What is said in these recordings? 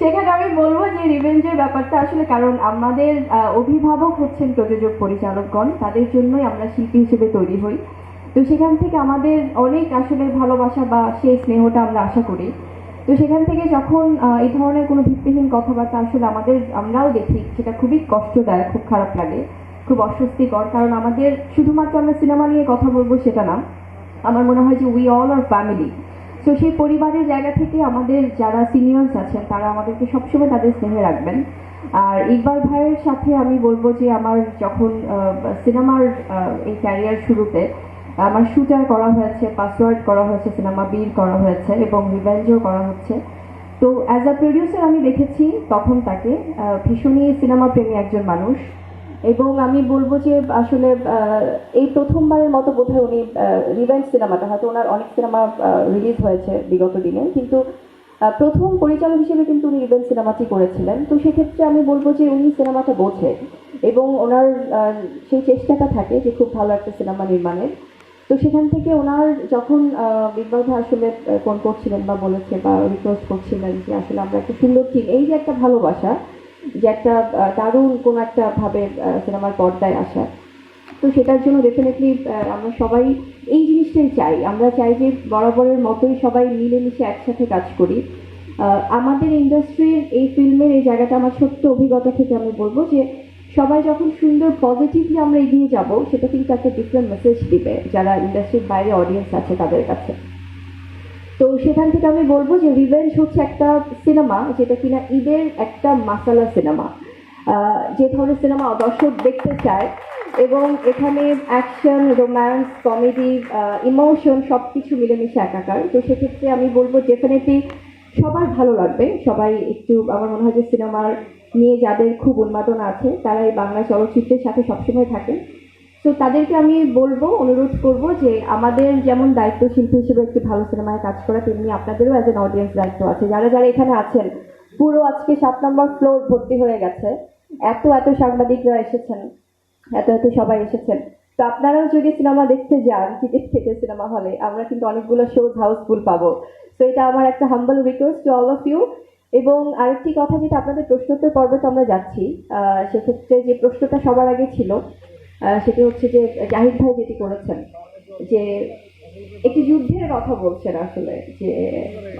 সেখানে আমি বলব যে রিভেঞ্জের ব্যাপারটা আসলে কারণ আমাদের অভিভাবক হচ্ছেন প্রযোজক পরিচালকগণ, তাদের জন্যই আমরা শিল্পী হিসেবে তৈরি হই। তো সেখান থেকে আমাদের অনেক আসলে ভালোবাসা বা সেই স্নেহটা আমরা আশা করি। তো সেখান থেকে যখন এই ধরনের কোনো ভিত্তিহীন কথাবার্তা আসলে আমাদের, আমরাও দেখি, সেটা খুবই কষ্টদায়ক, খুব খারাপ লাগে, খুব অস্বস্তিকর, কারণ আমাদের শুধুমাত্র আমরা সিনেমা নিয়ে কথা বলব সেটা না। আমার মনে হয় যে উই অল আর ফ্যামিলি তো সেই পরিবারের জায়গা থেকে আমাদের যারা সিনিয়র্স আছেন, তারা আমাদেরকে সবসময় তাদের স্নেহে রাখবেন। আর ইকবাল ভাইয়ের সাথে আমি বলব যে আমার যখন সিনেমার এই ক্যারিয়ার শুরুতে আমার শুটার করা হয়েছে পাসওয়ার্ড করা হয়েছে সিনেমা বীর করা হয়েছে এবং রিভেঞ্জও করা হচ্ছে। তো অ্যাজ আ প্রডিউসার আমি দেখেছি তখন তাকে ভীষণই সিনেমা প্রেমী একজন মানুষ। এবং আমি বলব যে, আসলে এই প্রথমবারের মতো বোধহয় উনি রিভেঞ্জ সিনেমাটা, হয়তো ওনার অনেক সিনেমা রিলিজ হয়েছে বিগত দিনে, কিন্তু প্রথম পরিচালক হিসেবে কিন্তু উনি রিভেঞ্জ সিনেমাটি করেছিলেন। তো সেক্ষেত্রে আমি বলব যে, উনি সিনেমাটা বোঝে এবং ওনার সেই চেষ্টাটা থাকে যে, খুব ভালো একটা সিনেমা নির্মাণের। তো সেখান থেকে ওনার যখন বিগবাল ভাই আসলে ফোন করছিলেন বা বলেছে বা রিকোয়েস্ট করছিলেন যে, আসলে আমরা একটা সুন্দর টিম এই যে একটা ভালোবাসা যে একটা দারুণ কোনো একটা ভাবে সিনেমার পর্দায় আসা। তো সেটার জন্য ডেফিনেটলি আমরা সবাই এই জিনিসটাই চাই। আমরা চাই যে বরাবরের মতোই সবাই মিলেমিশে একসাথে কাজ করি। আমাদের ইন্ডাস্ট্রির এই ফিল্মের এই জায়গাটা আমার ছোট্ট অভিজ্ঞতা থেকে আমি বলব যে, সবাই যখন সুন্দর পজিটিভলি আমরা এগিয়ে যাব, সেটা কিন্তু একটা ডিফারেন্ট মেসেজ দিবে যারা ইন্ডাস্ট্রির বাইরে অডিয়েন্স আছে তাদের কাছে। তো সেখান থেকে আমি বলব যে রিভেঞ্জ হচ্ছে একটা সিনেমা যেটা কিনা ঈদের একটা মাসালা সিনেমা যে ধরনের সিনেমা দর্শক দেখতে চায় এবং এখানে অ্যাকশন রোম্যান্স কমেডি ইমোশন সব কিছু মিলেমিশে একাকার। তো সেক্ষেত্রে আমি বলব ডেফিনেটলি সবার ভালো লাগবে। সবাই একটু, আমার মনে হয় যে সিনেমার নিয়ে যাদের খুব উন্মাদনা আছে, তারা এই বাংলা চলচ্চিত্রের সাথে সবসময় থাকে তো তাদেরকে আমি বলব, অনুরোধ করব যে আমাদের যেমন দায়িত্ব শিল্পী হিসেবে একটি ভালো সিনেমায় কাজ করা, তেমনি আপনাদেরও অ্যাজ এন অডিয়েন্স দায়িত্ব আছে। যারা যারা এখানে আছেন, পুরো আজকে সাত নম্বর ফ্লোর ভর্তি হয়ে গেছে। এত এত সাংবাদিকরা এসেছেন, এত এত সবাই এসেছেন। তো আপনারাও যদি সিনেমা দেখতে যান, টিকিট কেটে সিনেমা হলে, আমরা কিন্তু অনেকগুলো শোজ হাউসফুল পাবো। তো এটা আমার একটা humble request to all of you এবং আরেকটি কথা যেটা আপনাদের প্রশ্নোত্তর পর্বে তো আমরা যাচ্ছি সেক্ষেত্রে যে প্রশ্নটা সবার আগে ছিল সেটি হচ্ছে যে জাহিদ ভাই যেটি করেছেন, যে একটি যুদ্ধের কথা বলছেন আসলে, যে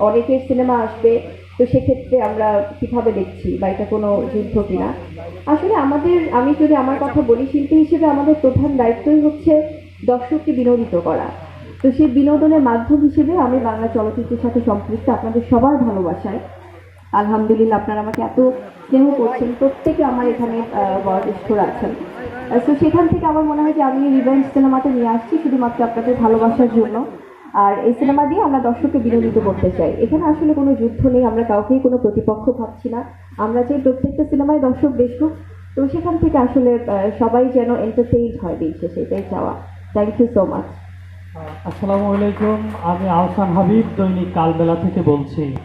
অনেকের সিনেমা আসবে, তো সেক্ষেত্রে আমরা কীভাবে দেখছি বা এটা কোনো যুদ্ধ কিনা? আসলে আমাদের, আমি যদি আমার কথা বলি, শিল্পী হিসেবে আমাদের প্রধান দায়িত্বই হচ্ছে দর্শককে বিনোদিত করা। তো সেই বিনোদনের মাধ্যম হিসেবে আমি বাংলা চলচ্চিত্রের সাথে সম্পৃক্ত আপনাদের সবার ভালোবাসায়। আলহামদুলিল্লাহ, আপনারা আমাকে এত স্নেহ করছেন, প্রত্যেকে আমার এখানে বয়োজ্যেষ্ঠরা আছেন। তো সেখান থেকে আমার মনে হয় যে আমি রিভেঞ্জ সিনেমাটা নিয়ে আসছি শুধুমাত্র আপনাদের ভালোবাসার জন্য। আর এই সিনেমা দিয়ে আমরা দর্শককে বিনোদিত করতে চাই। এখানে আসলে কোনো যুদ্ধ নেই, আমরা কাউকেই কোনো প্রতিপক্ষ ভাবছি না। আমরা চাই প্রত্যেকটা সিনেমায় দর্শক দেখুক তো সেখান থেকে আসলে সবাই যেন এন্টারটেইন হয় দিন শেষে, এটাই চাওয়া। থ্যাংক ইউ সো মাচ আসসালামু আলাইকুম, আমি আহসান হাবিব, দৈনিক কালবেলা থেকে বলছি।